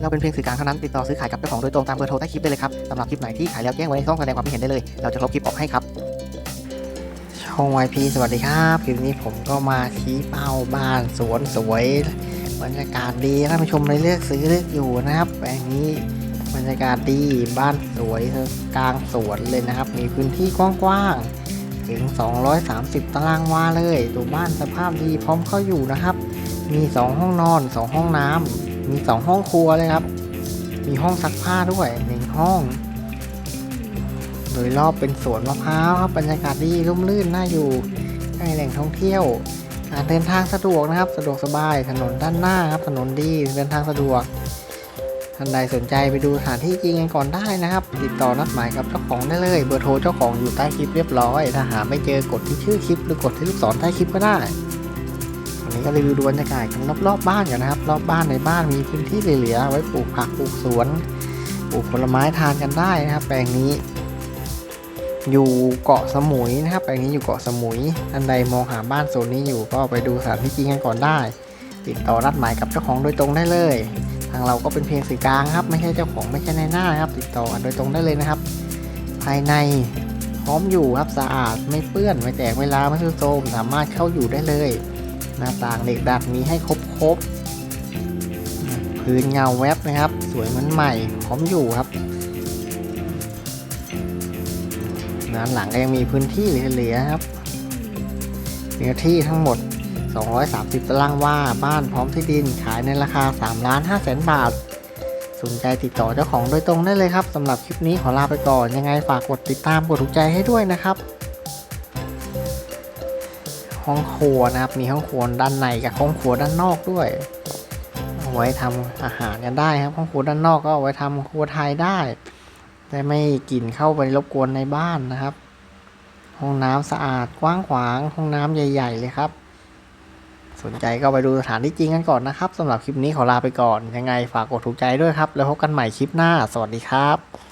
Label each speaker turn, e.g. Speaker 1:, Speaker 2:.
Speaker 1: เราเป็นเพียงสื่อกลางเท่านั้นติดต่อซื้อขายกับเจ้าของโดยตรงตามเบอร์โทรใต้คลิปได้เลยครับสำหรับคลิปไหนที่ขายแล้วแจ้งไว้ในช่องแสดงความคิดเห็นได้เลยเราจะลบคลิปออกให้ครับช่อง YP สวัสดีครับคลิปนี้ผมก็มาชี้เป้าบ้านสวนสวยบรรยากาศดีท่านผู้ชมเลยเลือกซื้อเลือกอยู่นะครับแปลงนี้บรรยากาศดีบ้านสวยกลางสวนเลยนะครับ มีพื้นที่กว้างๆถึง 230 ตารางวาเลยตัวบ้านสภาพดีพร้อมเข้าอยู่นะครับ มี 2 ห้องนอน 2 ห้องน้ำ มี2ห้องครัวเลยครับ มีห้องซักผ้าด้วยหนึ่งห้อง โดยรอบเป็นสวนมะพร้าวครับบรรยากาศดีร่มรื่นน่าอยู่ใกล้แหล่งท่องเที่ยวการเดินทางสะดวกนะครับ สะดวกสบายถนนด้านหน้าครับ ถนนดีเดินทางสะดวกท่านใดสนใจไปดูสถานที่จริงกันก่อนได้นะครับ ติดต่อนัดหมายกับเจ้าของได้เลย เบอร์โทรเจ้าของอยู่ใต้คลิปเรียบร้อย ถ้าหาไม่เจอกดที่ชื่อคลิปหรือกดที่ลูกศรใต้คลิปก็ได้ นี้ก็รีวิวดูบรรยากาศกันรอบๆบ้านกันนะครับ รอบบ้านในบ้านมีพื้นที่เหลือๆไว้ปลูกผักปลูกสวนปลูกผลไม้ทานกันได้นะครับ แปลงนี้ อยู่เกาะสมุยนะครับ แปลงนี้อยู่เกาะสมุยท่านใดมองหาบ้านโซนนี้อยู่ก็ไปดูสถานที่จริงกันก่อนได้ ติดต่อนัดหมายกับเจ้าของโดยตรงได้เลย ทางเราก็เป็นเพียงสื่อกลางครับ ไม่ใช่เจ้าของไม่ใช่ในหน้านะครับ ติดต่อโดยตรงได้เลยนะครับ ภายในพร้อมอยู่ครับสะอาดไม่เปื้อนไม่แตกเวลาไม่ทุโทมสามารถเข้าอยู่ได้เลย หน้าต่างเหล็กดัดมีให้ครบครบพื้นเงาแวบนะครับ สวยเหมือนใหม่พร้อมอยู่ครับด้านหลังก็ยังมีพื้นที่เหลือๆครับเนื้อที่ทั้งหมด 230 ตารางวาบ้านพร้อมที่ดินขายในราคา3ล้าน5แสนบาทสนใจติดต่อเจ้าของโดยตรงได้เลยครับสำหรับคลิปนี้ขอลาไปก่อนยังไงฝากกดติดตามกดถูกใจให้ด้วยนะครับ ห้องครัวนะครับ มีห้องครัวด้านในกับห้องครัวด้านนอกด้วย เอาไว้ทำอาหารกันได้ครับ ห้องครัวด้านนอกก็เอาไว้ทำครัวไทยได้ แต่ไม่กลิ่นเข้าไปรบกวนในบ้านนะครับ ห้องน้ำสะอาดกว้างขวาง ห้องน้ำใหญ่ ๆ เลยครับ สนใจก็ไปดูสถานที่จริงกันก่อนนะครับสำหรับคลิปนี้ขอลาไปก่อน ยังไงฝากกดถูกใจด้วยครับ แล้วพบกันใหม่คลิปหน้า สวัสดีครับ